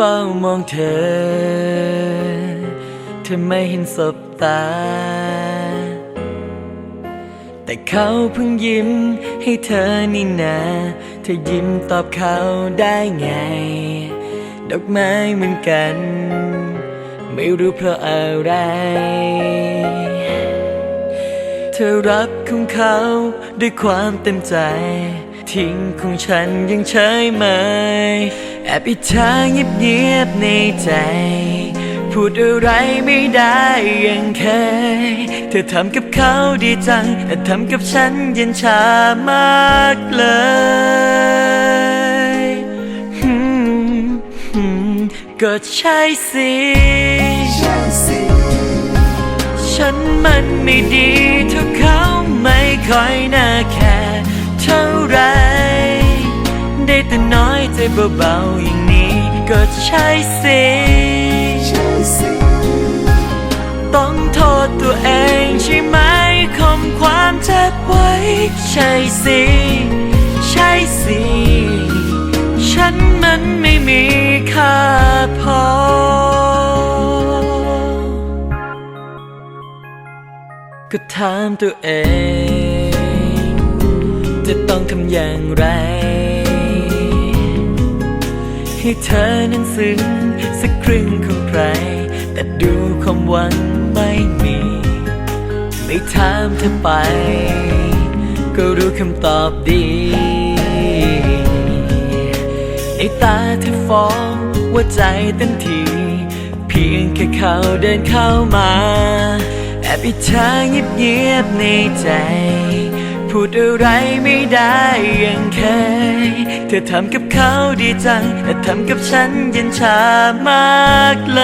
เฝ้ามองเธอ เธอไม่เห็นสบตา แต่เขาเพิ่งยิ้มให้เธอนี่นาเธอยิ้มตอบเขาได้ไง ดอกไม้เหมือนกัน ไม่รู้เพราะอะไร เธอรับของเขาด้วยความเต็มใจ ทิ้งของฉันยังเฉยไหม แอบอิจฉาเงียบๆในใจ พูดอะไรไม่ได้ยังเคย เธอทำกับเขาดีจัง แต่ทำกับฉันเย็นชามากเลยอืมอืมก็ใช่สิฉันมันไม่ดีเท่าเขาไม่ค่อยน่าแคร์ เบาๆอย่างนี้ก็ใช่สิต้องโทษตัวเองใช่ไหมคมความเจ็บไว้ ใช่สิ ใช่สิ ฉันมันไม่มีค่าพอก็ถามตัวเอง จะต้องทำอย่างไร ให้เธอนั้นซึ้งสักครึ่งของใคร แต่ดูความหวังไม่มี ไม่ถามเธอไป ก็รู้คำตอบดีไอตาเธอฟ้องว่าใจเต็มที เพียงแค่เขาเดินเข้ามา แอบอิจฉาเงียบๆในใจ พูดอะไรไม่ได้ยังเคย เธอทำกับเขาดีจัง แต่ทำกับฉันเย็นชามากเล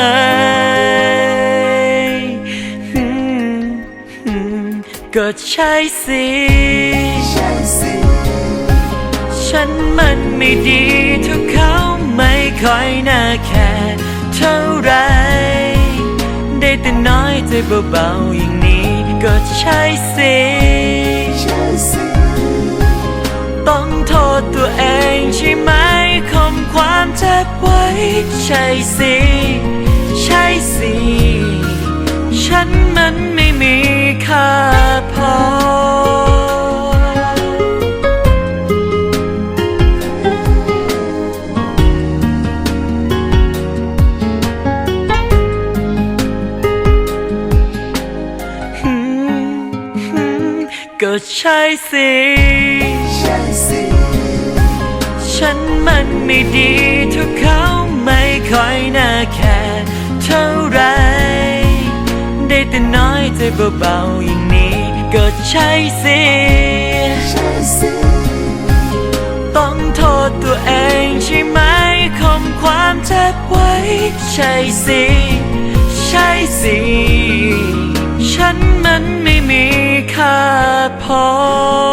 ยก็ใช่สิฉันมันไม่ดีเท่าเขาไม่ค่อยน่าแคร์เท่าไร ได้แต่น้อยใจเบาๆอย่างนี้ก็ใช่สิ บไว้ ใช่สิ ใช่สิ ฉันมันไม่มีค่าพออืมอืมก็ใช่สิ ฉันมันไม่ดีเท่าเขาไม่ค่อยน่าแคร์เท่าไร ได้แต่น้อยใจเบาๆอย่างนี้ก็ใช่สิต้องโทษตัวเองใช่ไหมคมความเจ็บไว้ ใช่สิ ใช่สิ ฉันมันไม่มีค่าพอ